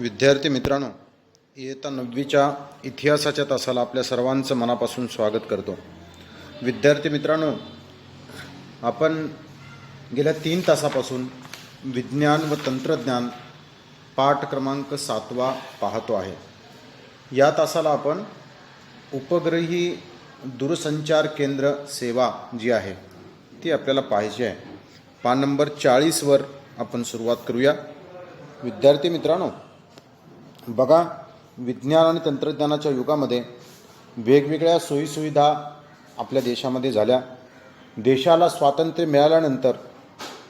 विद्यार्थी मित्रांनो इयत्ता नववीच्या इतिहासाच्या तासाला आपल्या सर्वांचं मनापासून स्वागत करतो. विद्यार्थी मित्रांनो आपण गेल्या तीन तासापासून विज्ञान व तंत्रज्ञान पाठ क्रमांक सातवा पाहतो आहे. या तासाला आपण उपग्रही दूरसंचार केंद्र सेवा जी आहे ती आपल्याला पाहिजे आहे. पान नंबर चाळीसवर आपण सुरुवात करूया. विद्यार्थी मित्रांनो बघा विज्ञान आणि तंत्रज्ञानाच्या युगामध्ये वेगवेगळ्या सोयीसुविधा आपल्या देशामध्ये झाल्या. देशाला स्वातंत्र्य मिळाल्यानंतर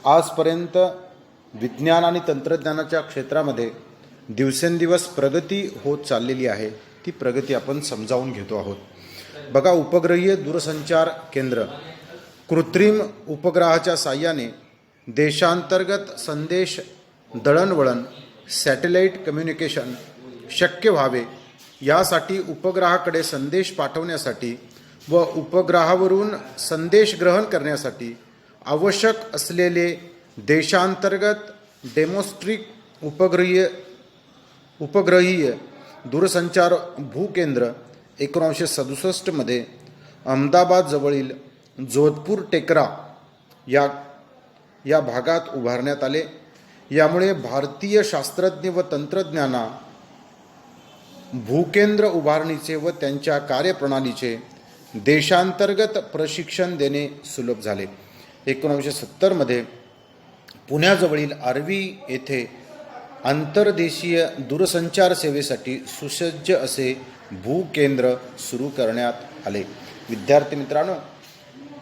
आजपर्यंत विज्ञान आणि तंत्रज्ञानाच्या क्षेत्रामध्ये दिवसेंदिवस प्रगती होत चाललेली आहे. ती प्रगती आपण समजावून घेतो आहोत. बघा उपग्रहीय दूरसंचार केंद्र. कृत्रिम उपग्रहाच्या साह्याने देशांतर्गत संदेश दळणवळण सॅटेलाईट कम्युनिकेशन शक्य व्हावे यासाठी उपग्रहाकडे संदेश पाठवण्यासाठी व उपग्रहावरून संदेश ग्रहण करण्यासाठी आवश्यक असलेले देशांतर्गत डेमोस्ट्रिक उपग्रहीय उपग्रहीय दूरसंचार भूकेंद्र एकोणीसशे सदुसष्टमध्ये अहमदाबादजवळील जोधपूर टेकरा या या भागात उभारण्यात आले. यामुळे भारतीय शास्त्रज्ञ व तंत्रज्ञांना भूकेंद्र उभारणीचे व त्यांच्या कार्यप्रणालीचे देशांतर्गत प्रशिक्षण देणे सुलभ झाले. एकोणीसशे सत्तरमध्ये पुण्याजवळील आर्वी येथे आंतरदेशीय दूरसंचार सेवेसाठी सुसज्ज असे भूकेंद्र सुरू करण्यात आले. विद्यार्थी मित्रांनो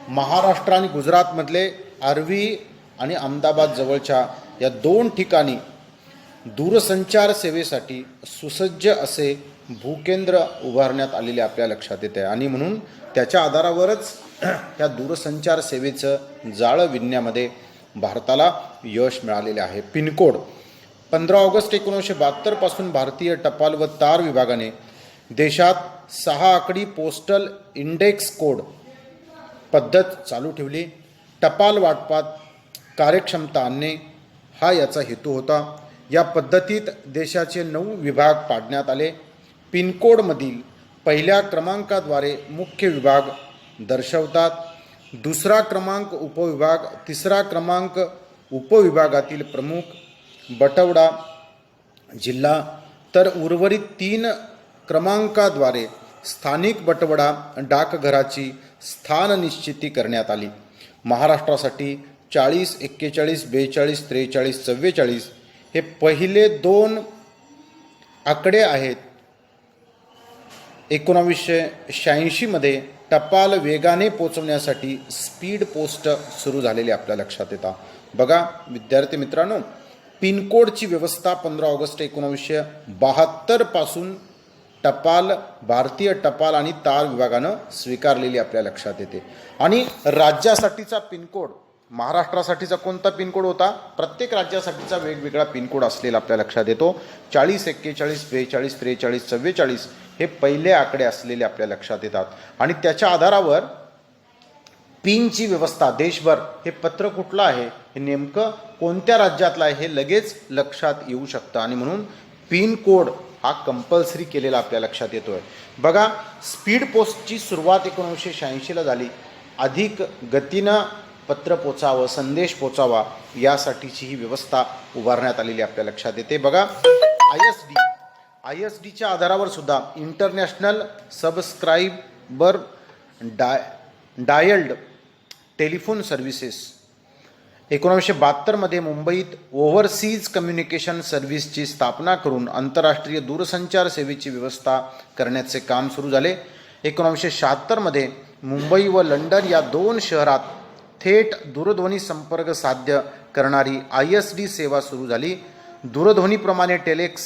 महाराष्ट्र आणि गुजरातमधले आर्वी आणि अहमदाबाद जवळच्या या दोन ठिकाणी दूरसंचार सेवेसाठी सुसज्ज असे भूकेंद्र उभारण्यात आलेले आपल्या लक्षात येते. आणि म्हणून त्याच्या आधारावरच या दूरसंचार सेवेचं जाळं विणण्यामध्ये भारताला यश मिळालेले आहे. पिनकोड पंधरा ऑगस्ट एकोणीसशे बहात्तरपासून भारतीय टपाल व तार विभागाने देशात सहा आकडी पोस्टल इंडेक्स कोड पद्धत चालू ठेवली. टपाल वाटपात कार्यक्षमता आणणे हा याचा हेतू होता. या पद्धतीत देशाचे नऊ विभाग पाडण्यात आले. पिनकोडमधील पहिल्या क्रमांकाद्वारे मुख्य विभाग दर्शवतात. दुसरा क्रमांक उपविभाग तिसरा क्रमांक उपविभागातील प्रमुख बटवडा जिल्हा. तर उर्वरित तीन क्रमांकाद्वारे स्थानिक बटवडा डाकघराची स्थान निश्चिती करण्यात आली. महाराष्ट्रासाठी चाळीस एक्केचाळीस बेचाळीस त्रेचाळीस चव्वेचाळीस हे पहिले दोन आकडे आहेत. एकोणावीसशे शहाऐंशीमध्ये टपाल वेगाने पोचवण्यासाठी स्पीड पोस्ट सुरू झालेली आपल्या लक्षात येतात बघा विद्यार्थी मित्रांनो पिनकोडची व्यवस्था पंधरा ऑगस्ट एकोणावीसशे बहात्तरपासून टपाल भारतीय टपाल आणि तार विभागानं स्वीकारलेली आपल्या लक्षात येते. आणि राज्यासाठीचा पिनकोड महाराष्ट्रासाठीचा कोणता पिनकोड होता? प्रत्येक राज्यासाठीचा वेगवेगळा पिनकोड असलेला आपल्या लक्षात येतो. चाळीस एक्केचाळीस बेचाळीस त्रेचाळीस चव्वेचाळीस हे पहिले आकडे असलेले आपल्या लक्षात येतात. आणि त्याच्या आधारावर पिनची व्यवस्था देशभर हे पत्र कुठलं आहे? हे नेमकं कोणत्या राज्यातलं आहे? हे लगेच लक्षात येऊ शकतं. आणि म्हणून पिन कोड हा कंपल्सरी केलेला आपल्या लक्षात येतोय. बघा स्पीड पोस्टची सुरुवात एकोणीसशे शहाऐंशीला झाली. अधिक गतीनं पत्र पोचावं संदेश पोचावा यासाठीची ही व्यवस्था उभारण्यात आलेली आपल्या लक्षात येते. बघा I S D I S डीच्या आधारावर सुद्धा इंटरनॅशनल सबस्क्राईबर डाय डायल्ड टेलिफोन सर्व्हिसेस एकोणीसशे बहात्तरमध्ये मुंबईत ओव्हरसीज कम्युनिकेशन सर्व्हिसची स्थापना करून आंतरराष्ट्रीय दूरसंचार सेवेची व्यवस्था करण्याचे काम सुरू झाले. एकोणीसशे शहात्तरमध्ये मुंबई व लंडन या दोन शहरात थेट दूरध्वनी संपर्क साध्य करणारी आय एस डी सेवा सुरू झाली. दूरध्वनीप्रमाणे टेलेक्स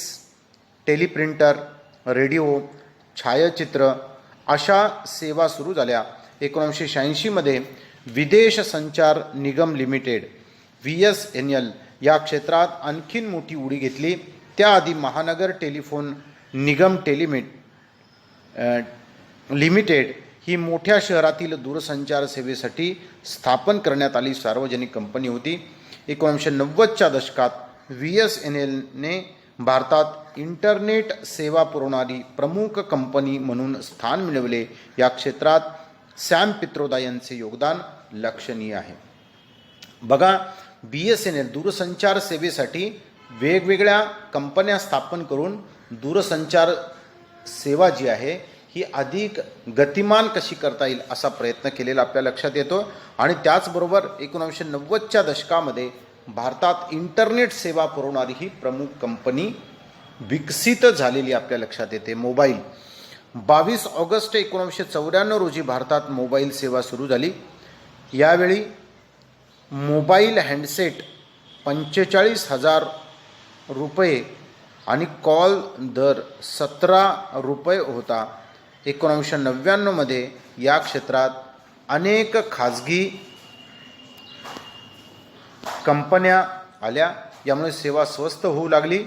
टेलिप्रिंटर रेडिओ छायाचित्र अशा सेवा सुरू झाल्या. एकोणीसशे शहाऐंशीमध्ये Videsh Sanchar Nigam limited V S N L या क्षेत्रात आणखीन मोठी उडी घेतली. त्याआधी महानगर टेलिफोन निगम टेलिमिट लिमिटेड ही मोठ्या शहरातील दूरसंचार सेवेसाठी स्थापन करण्यात आली सार्वजनिक कंपनी होती. एकोणीसशे नव्वदच्या दशकात व्ही एस एन एलने भारतात इंटरनेट सेवा पुरवणारी प्रमुख कंपनी म्हणून स्थान मिळवले. या क्षेत्रात सॅम पित्रोदा यांचे योगदान लक्षणीय आहे. बघा बी एस एन एल दूरसंचार सेवेसाठी वेगवेगळ्या कंपन्या स्थापन करून दूरसंचार सेवा जी आहे ही अधिक गतिमान कशी करता येईल असा प्रयत्न केलेला आपल्या लक्षात येतो आणि त्याचबरोबर एकोणीसशे नव्वदच्या दशकामध्ये भारतात इंटरनेट सेवा पुरवणारी ही प्रमुख कंपनी विकसित झालेली आपल्या लक्षात येते मोबाईल. बावीस ऑगस्ट एकोणीसशे चौऱ्याण्णव रोजी भारतात मोबाईल सेवा सुरू झाली. यावेळी मोबाईल हँडसेट पंचेचाळीस हजार रुपये आणि कॉल दर सतरा रुपये होता. एकोणावीसशे नव्याण्णवमध्ये या क्षेत्रात अनेक खाजगी कंपन्या आल्या. यामुळे सेवा स्वस्त होऊ लागली.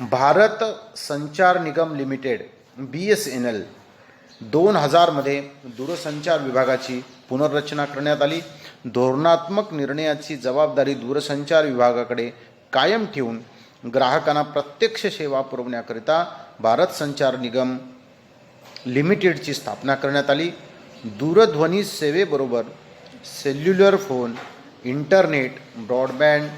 Bharat Sanchar Nigam limited B S N L दोन हजारमध्ये दूरसंचार विभागाची पुनर्रचना करण्यात आली. धोरणात्मक निर्णयाची जबाबदारी दूरसंचार विभागाकडे कायम ठेवून ग्राहकांना प्रत्यक्ष सेवा पुरवण्याकरिता भारत संचार निगम लिमिटेडची स्थापना करण्यात आली. दूरध्वनी सेवेबरोबर सेल्युलर फोन इंटरनेट ब्रॉडबँड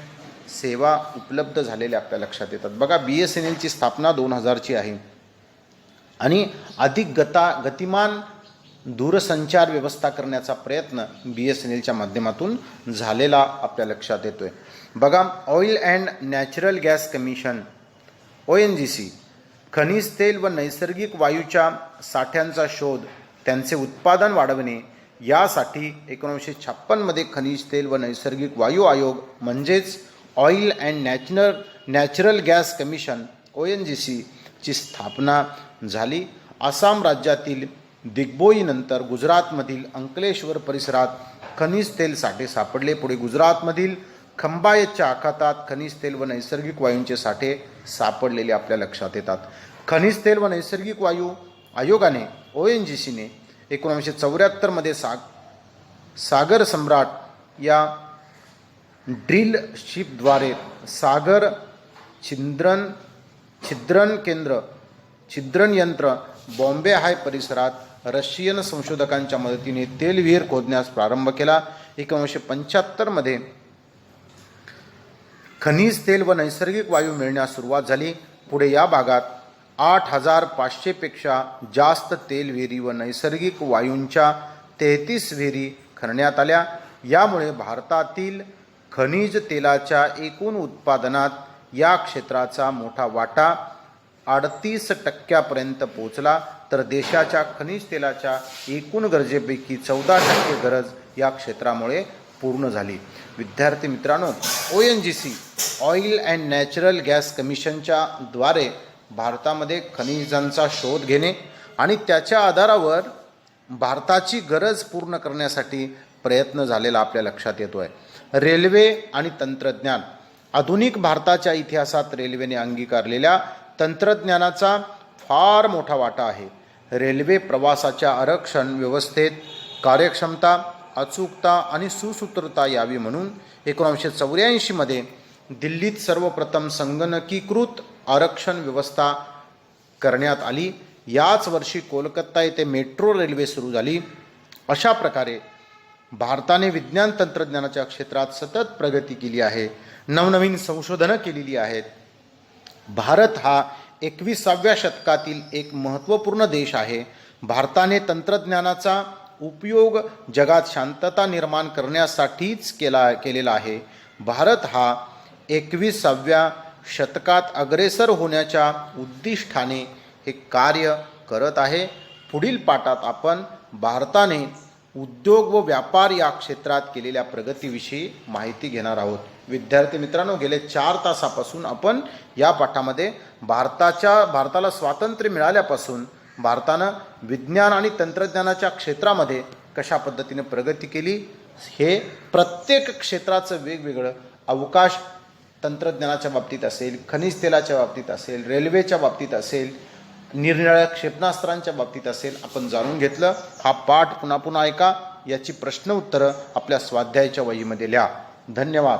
सेवा उपलब्ध झालेल्या आपल्या लक्षात येतात. बघा बी एस एन एलची स्थापना दोन हजारची आहे. आणि अधिक गता गतिमान दूरसंचार व्यवस्था करण्याचा प्रयत्न बी एस एन एलच्या माध्यमातून झालेला आपल्या लक्षात येतोय. बघा oil and natural gas commission O N G C खनिज तेल व नैसर्गिक वायूच्या साठ्यांचा शोध त्यांचे उत्पादन वाढवणे यासाठी एकोणीसशे छप्पनमध्ये खनिज तेल व नैसर्गिक वायू आयोग म्हणजेच oil and natural natural gas commission O N G सीची स्थापना झाली. आसाम राज्यातील दिग्बोईनंतर गुजरातमधील अंकलेश्वर परिसरात खनिज तेल साठे सापडले. पुढे गुजरातमधील खंबायतच्या आखातात खनिज तेल व नैसर्गिक वायूंचे साठे सापडलेले आपल्या लक्षात येतात. खनिज तेल व नैसर्गिक वायू आयोगाने ओ एन जी सीने एकोणीसशे चौऱ्याहत्तरमध्ये साग सागर सम्राट या ड्रिल शिपद्वारे सागर छिद्रण छिद्रण केंद्र छिद्रण यंत्र बॉम्बे हाय परिसरात रशियन संशोधकांच्या मदतीने तेलविहीर खोदण्यास प्रारंभ केला. एकोणीसशे पंच्याहत्तरमध्ये खनिज तेल व नैसर्गिक वायू मिळण्यास सुरुवात झाली. पुढे या भागात आठ हजार पाचशेपेक्षा जास्त तेल विहिरी व नैसर्गिक वायूंच्या तेहतीस विहिरी खणण्यात आल्या. यामुळे भारतातील खनिज तेलाच्या एकूण उत्पादनात या क्षेत्राचा मोठा वाटा अडतीस टक्क्यापर्यंत पोहोचला. तर देशाच्या खनिज तेलाच्या एकूण गरजेपैकी चौदा टक्के गरज या क्षेत्रामुळे पूर्ण झाली. विद्यार्थी मित्रांनो O N G C oil and natural gas कमिशनच्या द्वारे भारतामध्ये खनिजांचा शोध घेणे आणि त्याच्या आधारावर भारताची गरज पूर्ण करण्यासाठी प्रयत्न झालेला आपल्या लक्षात येतो आहे रेल्वे आणि तंत्रज्ञान आधुनिक भारताच्या इतिहासात रेल्वेने अंगीकारलेल्या तंत्रज्ञानाचा फार मोठा वाटा आहे. रेल्वे प्रवासाच्या आरक्षण व्यवस्थेत कार्यक्षमता अचूकता आणि सुसूत्रता यावी म्हणून एकोणीसशे चौऱ्याऐंशीमध्ये दिल्लीत सर्वप्रथम संगणकीकृत आरक्षण व्यवस्था करण्यात आली. याच वर्षी कोलकाता येथे मेट्रो रेल्वे सुरू झाली. अशा प्रकारे भारताने विज्ञान तंत्रज्ञानाच्या क्षेत्रात सतत प्रगती केली आहे. नवनवीन संशोधनं केलेली आहेत. भारत हा एकविसाव्या शतकातील एक महत्त्वपूर्ण देश आहे. भारताने तंत्रज्ञानाचा उपयोग जगात शांतता निर्माण करण्यासाठीच केला केलेला आहे. भारत हा एकविसाव्या शतकात अग्रेसर होण्याच्या उद्दिष्टाने हे कार्य करत आहे. पुढील पाठात आपण भारताने उद्योग व व्यापार या क्षेत्रात केलेल्या प्रगतीविषयी माहिती घेणार आहोत. विद्यार्थी मित्रांनो गेले चार तासापासून आपण या पाठामध्ये भारताच्या भारताला स्वातंत्र्य मिळाल्यापासून भारतानं विज्ञान आणि तंत्रज्ञानाच्या क्षेत्रामध्ये कशा पद्धतीने प्रगती केली हे प्रत्येक क्षेत्राचं वेगवेगळं अवकाश तंत्रज्ञानाच्या बाबतीत असेल खनिज तेलाच्या बाबतीत असेल रेल्वेच्या बाबतीत असेल निरनिराळ्या क्षेपणास्त्रांच्या बाबतीत असेल आपण जाणून घेतलं. हा पाठ पुन्हा पुन्हा ऐका. याची प्रश्न उत्तरं आपल्या स्वाध्यायाच्या वहीमध्ये लिहा. धन्यवाद.